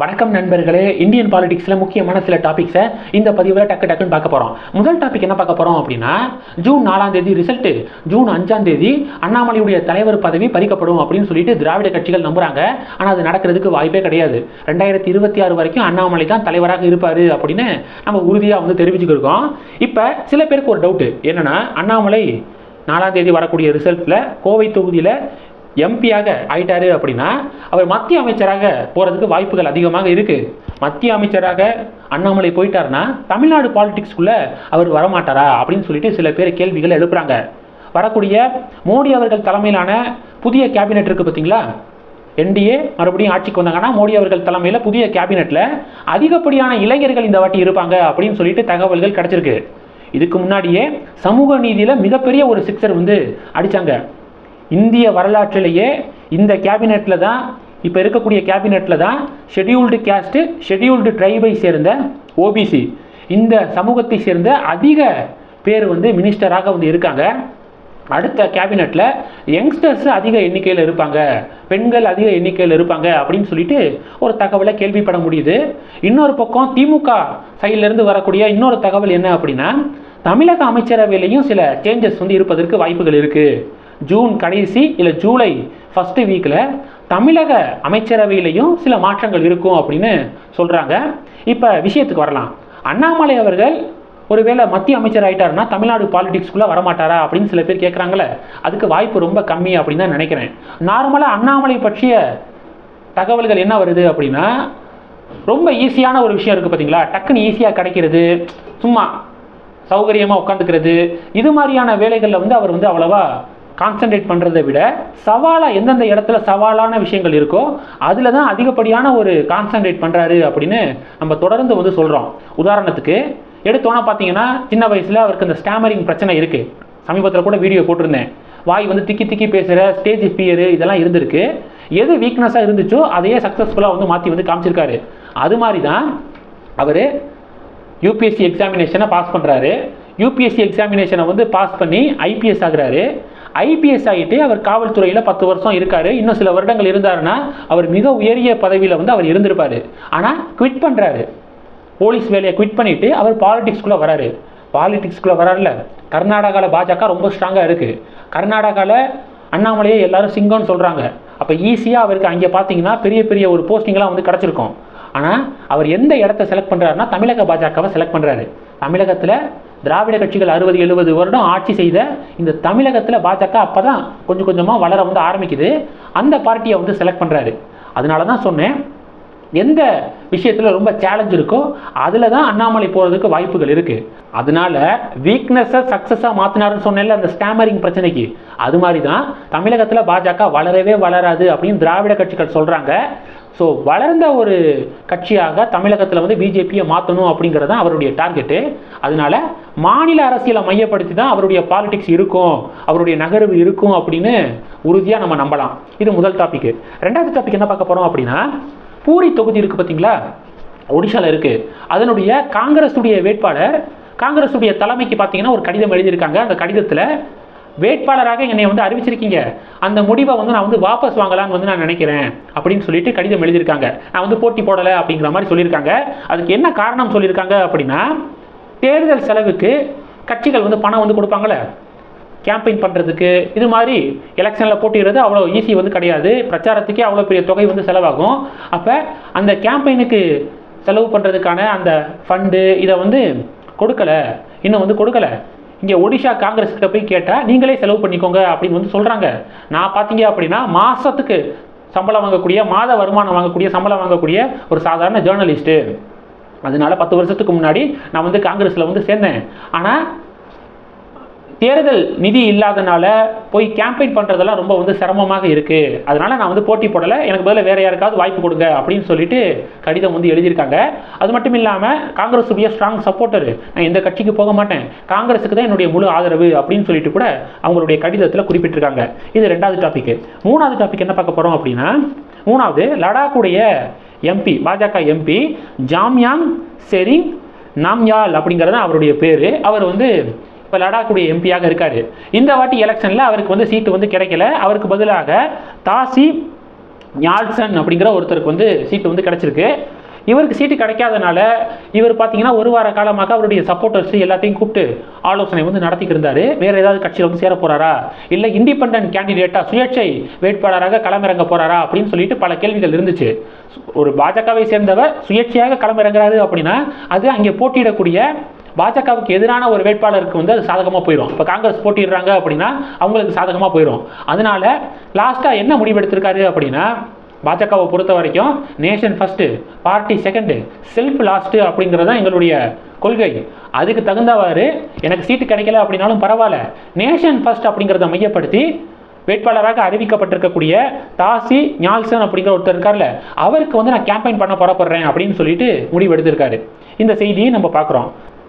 வணக்கம் நண்பர்களே இந்தியன் பாலிடிக்ஸில் முக்கியமான சில டாபிக்ஸை இந்த பதிவில் டக்கு டக்குன்னு பார்க்க போகிறோம் முதல் டாபிக் என்ன பார்க்க போகிறோம் அப்படின்னா ஜூன் நாலாம் தேதி ரிசல்ட்டு ஜூன் அஞ்சாம் தேதி அண்ணாமலையுடைய தலைவர் பதவி பறிக்கப்படும் அப்படின்னு சொல்லிட்டு திராவிட கட்சிகள் நம்புகிறாங்க ஆனால் அது நடக்கிறதுக்கு வாய்ப்பே கிடையாது. ரெண்டாயிரத்தி இருபத்தி ஆறு வரைக்கும் அண்ணாமலை தான் தலைவராக இருப்பார் அப்படின்னு நம்ம உறுதியாக வந்து தெரிவிச்சுக்கிருக்கோம். இப்போ சில பேருக்கு ஒரு டவுட்டு என்னென்னா அண்ணாமலை நாலாம் தேதி வரக்கூடிய ரிசல்ட்டில் கோவை தொகுதியில் எம்பியாக ஆயிட்டாரு அப்படின்னா அவர் மத்திய அமைச்சராக போகிறதுக்கு வாய்ப்புகள் அதிகமாக இருக்குது மத்திய அமைச்சராக அண்ணாமலை போயிட்டாருன்னா தமிழ்நாடு பாலிடிக்ஸ்குள்ளே அவர் வரமாட்டாரா அப்படின்னு சொல்லிட்டு சில பேர் கேள்விகள் எழுப்புறாங்க. வரக்கூடிய மோடி அவர்கள் தலைமையிலான புதிய கேபினெட் இருக்குது பார்த்தீங்களா? என்டிஏ மறுபடியும் ஆட்சிக்கு வந்தாங்கன்னா மோடி அவர்கள் தலைமையில் புதிய கேபினெட்டில் அதிகப்படியான இளைஞர்கள் இந்த வாட்டி இருப்பாங்க அப்படின்னு சொல்லிட்டு தகவல்கள் கிடச்சிருக்கு. இதுக்கு முன்னாடியே சமூக நீதியில் மிகப்பெரிய ஒரு சிக்ஸர் வந்து அடித்தாங்க இந்திய வரலாற்றிலேயே இந்த கேபினெட்டில் தான் இப்போ இருக்கக்கூடிய கேபினெட்டில் தான் ஷெட்யூல்டு கேஸ்ட்டு ஷெடியூல்டு ட்ரைபை சேர்ந்த ஓபிசி இந்த சமூகத்தை சேர்ந்த அதிக பேர் வந்து மினிஸ்டராக வந்து இருக்காங்க. அடுத்த கேபினெட்டில் யங்ஸ்டர்ஸ் அதிக எண்ணிக்கையில் இருப்பாங்க. பெண்கள் அதிக எண்ணிக்கையில் இருப்பாங்க அப்படின்னு சொல்லிட்டு ஒரு தகவலை கேள்விப்பட முடியுது. இன்னொரு பக்கம் திமுக சைட்லேருந்து வரக்கூடிய இன்னொரு தகவல் என்ன அப்படின்னா தமிழக அமைச்சரவையிலையும் சில சேஞ்சஸ் வந்து இருப்பதற்கு வாய்ப்புகள் இருக்குது ஜூன் கடைசி இல்லை ஜூலை ஃபஸ்ட்டு வீக்கில் தமிழக அமைச்சரவையிலையும் சில மாற்றங்கள் இருக்கும் அப்படின்னு சொல்கிறாங்க இப்போ விஷயத்துக்கு வரலாம். அண்ணாமலை அவர்கள் ஒருவேளை மத்திய அமைச்சர் ஆயிட்டாருன்னா தமிழ்நாடு பாலிடிக்ஸ்குள்ளே வரமாட்டாரா அப்படின்னு சில பேர் கேட்குறாங்களே அதுக்கு வாய்ப்பு ரொம்ப கம்மி அப்படின்னு தான் நினைக்கிறேன். நார்மலாக அண்ணாமலை பற்றிய தகவல்கள் என்ன வருது அப்படின்னா ரொம்ப ஈஸியான ஒரு விஷயம் இருக்குது பார்த்தீங்களா டக்குன்னு ஈஸியாக கிடைக்கிறது சும்மா சௌகரியமாக உட்காந்துக்கிறது இது மாதிரியான வேலைகளில் வந்து அவர் வந்து அவ்வளோவா கான்சென்ட்ரேட் பண்ணுறதை விட சவாலாக எந்தெந்த இடத்துல சவாலான விஷயங்கள் இருக்கோ அதில் தான் அதிகப்படியான ஒரு கான்சென்ட்ரேட் பண்ணுறாரு அப்படின்னு நம்ம தொடர்ந்து வந்து சொல்கிறோம் உதாரணத்துக்கு எடுத்தோன்னா பார்த்தீங்கன்னா சின்ன வயசில் அவருக்கு இந்த ஸ்டாமரிங் பிரச்சனை இருக்குது சமீபத்தில் கூட வீடியோ போட்டிருந்தேன். வாய் வந்து திக்கி திக்கி பேசுகிற ஸ்டேஜ் ஃபியரு இதெல்லாம் இருந்திருக்கு. எது வீக்னஸாக இருந்துச்சோ அதையே சக்ஸஸ்ஃபுல்லாக வந்து மாற்றி வந்து காமிச்சிருக்காரு. அது மாதிரி தான் அவர் யூபிஎஸ்சி எக்ஸாமினேஷனை பாஸ் பண்ணுறாரு யூபிஎஸ்சி எக்ஸாமினேஷனை வந்து பாஸ் பண்ணி ஐபிஎஸ் ஆகிறாரு. ஐபிஎஸ் ஆகிட்டு அவர் காவல்துறையில் பத்து வருஷம் இருக்கார். இன்னும் சில வருடங்கள் இருந்தாருன்னா அவர் மிக உயரிய பதவியில் வந்து அவர் இருந்திருப்பார். ஆனால் குவிட் பண்ணுறாரு போலீஸ் வேலையை குவிட் பண்ணிவிட்டு அவர் பாலிடிக்ஸ்குள்ளே வராரு. பாலிடிக்ஸ்குள்ளே வராருல கர்நாடகாவில் பாஜக ரொம்ப ஸ்ட்ராங்காக இருக்குது கர்நாடகாவில் அண்ணாமலையே எல்லாரும் சிங்கம்னு சொல்கிறாங்க அப்போ ஈஸியாக அவருக்கு அங்கே பார்த்தீங்கன்னா பெரிய பெரிய ஒரு போஸ்டிங்லாம் வந்து கிடச்சிருக்கும். ஆனால் அவர் எந்த இடத்த செலக்ட் பண்ணுறாருன்னா தமிழக பாஜகவை செலக்ட் பண்ணுறாரு தமிழகத்தில் திராவிட கட்சிகள் அறுபது எழுபது வருடம் ஆட்சி செய்த இந்த தமிழகத்தில் பாஜக அப்போ தான் கொஞ்சம் கொஞ்சமாக வளர வந்து ஆரம்பிக்குது. அந்த பார்ட்டியை வந்து செலக்ட் பண்ணுறாரு அதனால தான் சொன்னேன் எந்த விஷயத்தில் ரொம்ப சேலஞ்ச் இருக்கோ அதில் தான் அண்ணாமலை போகிறதுக்கு வாய்ப்புகள் இருக்குது அதனால வீக்னஸை சக்ஸஸாக மாற்றினாருன்னு சொன்னேன்ல அந்த ஸ்டாமரிங் பிரச்சனைக்கு. அது மாதிரி தான் தமிழகத்தில் பாஜக வளரவே வளராது அப்படின்னு திராவிட கட்சிகள் சொல்கிறாங்க ஸோ வளர்ந்த ஒரு கட்சியாக தமிழகத்தில் வந்து பிஜேபியை மாற்றணும் அப்படிங்கிறது தான் அவருடைய டார்கெட்டு அதனால மாநில அரசியலை மையப்படுத்தி தான் அவருடைய பாலிடிக்ஸ் இருக்கும் அவருடைய நகர்வு இருக்கும் அப்படின்னு உறுதியாக நம்ம நம்பலாம். இது முதல் டாபிக் ரெண்டாவது டாபிக் என்ன பார்க்க போகிறோம் அப்படின்னா பூரி தொகுதி இருக்குது பார்த்தீங்களா ஒடிஷாவில் இருக்குது அதனுடைய காங்கிரஸுடைய வேட்பாளர் காங்கிரஸுடைய தலைமைக்கு பார்த்தீங்கன்னா ஒரு கடிதம் எழுதியிருக்காங்க. அந்த கடிதத்தில் வேட்பாளராக என்னை வந்து அறிவிச்சிருக்கீங்க. அந்த முடிவை வந்து நான் வந்து வாபஸ் வாங்கலாம்னு வந்து நான் நினைக்கிறேன். அப்படின்னு சொல்லிட்டு கடிதம் எழுதியிருக்காங்க. நான் வந்து போட்டி போடலை அப்படிங்கிற மாதிரி சொல்லியிருக்காங்க. அதுக்கு என்ன காரணம் சொல்லியிருக்காங்க அப்படின்னா தேர்தல் செலவுக்கு கட்சிகள் வந்து பணம் வந்து கொடுப்பாங்களே கேம்பெயின் பண்ணுறதுக்கு இது மாதிரி எலெக்ஷனில் போட்டிடுறது அவ்வளோ ஈஸி வந்து கிடையாது. பிரச்சாரத்துக்கே அவ்வளோ பெரிய தொகை வந்து செலவாகும். அப்போ அந்த கேம்பெயினுக்கு செலவு பண்ணுறதுக்கான அந்த ஃபண்டு இதை வந்து கொடுக்கலை. இன்னும் வந்து கொடுக்கலை. இங்கே ஒடிஷா காங்கிரஸ்கிட்ட போய் கேட்டால் நீங்களே செலவு பண்ணிக்கோங்க அப்படின்னு வந்து சொல்கிறாங்க நான் பார்த்தீங்க அப்படின்னா மாதத்துக்கு சம்பளம் வாங்கக்கூடிய மாத வருமானம் வாங்கக்கூடிய சம்பளம் வாங்கக்கூடிய ஒரு சாதாரண ஜேர்னலிஸ்ட்டு அதனால பத்து வருஷத்துக்கு முன்னாடி நான் வந்து காங்கிரஸில் வந்து சேர்ந்தேன். ஆனால் தேர்தல் நிதி இல்லாதனால போய் கேம்பெயின் பண்ணுறதெல்லாம் ரொம்ப வந்து சிரமமாக இருக்குது அதனால் நான் வந்து போட்டி போடலை. எனக்கு பதிலாக வேறு யாருக்காவது வாய்ப்பு கொடுங்க அப்படின்னு சொல்லிட்டு கடிதம் வந்து எழுதியிருக்காங்க. அது மட்டும் இல்லாமல் காங்கிரஸ் உடைய ஸ்ட்ராங் சப்போர்ட்டர் நான் எந்த கட்சிக்கு போக மாட்டேன். காங்கிரஸுக்கு தான் என்னுடைய முழு ஆதரவு அப்படின்னு சொல்லிட்டு கூட அவங்களுடைய கடிதத்தில் குறிப்பிட்டிருக்காங்க. இது ரெண்டாவது டாபிக் மூணாவது டாபிக் என்ன பார்க்க போகிறோம் அப்படின்னா மூணாவது லடாக்குடைய எம்பி பாஜக எம்பி ஜாம்யாங் செரிங் நாம்யால் அப்படிங்கிறது அவருடைய பேர். அவர் வந்து இப்போ லடாக்குடைய எம்பியாக இருக்கார். இந்த வாட்டி எலெக்ஷனில் அவருக்கு வந்து சீட்டு வந்து கிடைக்கல. அவருக்கு பதிலாக தாசி ஞால்சன் அப்படிங்கிற ஒருத்தருக்கு வந்து சீட்டு வந்து கிடச்சிருக்கு. இவருக்கு சீட்டு கிடைக்காதனால இவர் பார்த்தீங்கன்னா ஒரு வார காலமாக அவருடைய சப்போர்ட்டர்ஸ் எல்லாத்தையும் கூப்பிட்டு ஆலோசனை வந்து நடத்திட்டு வேறு ஏதாவது கட்சியில் வந்து சேர போகிறாரா இல்லை இண்டிபெண்டன்ட் கேண்டிடேட்டாக சுயேட்சை வேட்பாளராக களமிறங்க போகிறாரா அப்படின்னு சொல்லிட்டு பல கேள்விகள் இருந்துச்சு. ஒரு பாஜகவை சேர்ந்தவர் சுயேட்சையாக களமிறங்குறாரு அப்படின்னா அது அங்கே போட்டியிடக்கூடிய பாஜகவுக்கு எதிரான ஒரு வேட்பாளருக்கு வந்து அது சாதகமாக போயிடும் இப்போ காங்கிரஸ் போட்டிடுறாங்க அப்படின்னா அவங்களுக்கு சாதகமாக போயிடும் அதனால லாஸ்ட்டாக என்ன முடிவெடுத்திருக்காரு அப்படின்னா பாஜகவை பொறுத்த வரைக்கும் nation first party second self last அப்படிங்கிறது தான் எங்களுடைய கொள்கை. அதுக்கு தகுந்தவாறு எனக்கு சீட்டு கிடைக்கல அப்படின்னாலும் பரவாயில்ல. நேஷன் ஃபர்ஸ்ட் அப்படிங்கிறத மையப்படுத்தி வேட்பாளராக அறிவிக்கப்பட்டிருக்கக்கூடிய தாசி ஞால்சன் அப்படிங்கிற ஒருத்தர் இருக்கார்ல அவருக்கு வந்து நான் கேம்பெயின் பண்ண புறப்படுறேன் அப்படின்னு சொல்லிட்டு முடிவெடுத்திருக்காரு. இந்த செய்தியை நம்ம பார்க்குறோம்.